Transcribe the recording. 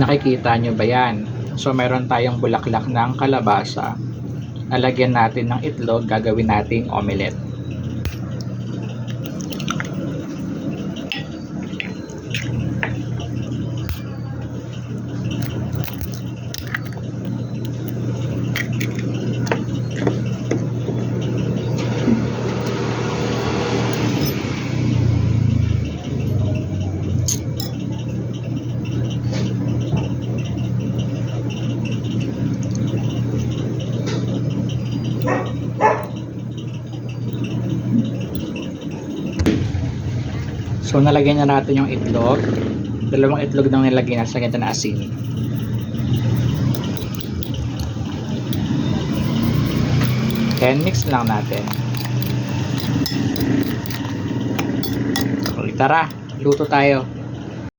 Nakikita nyo ba yan? So meron tayong bulaklak ng kalabasa. Lalagyan natin ng itlog, gagawin nating omelette. So nalagyan na natin yung itlog. Dalawang itlog nang nilagay na sa ganito na asin. Then mix lang natin. Okay, tara, luto tayo.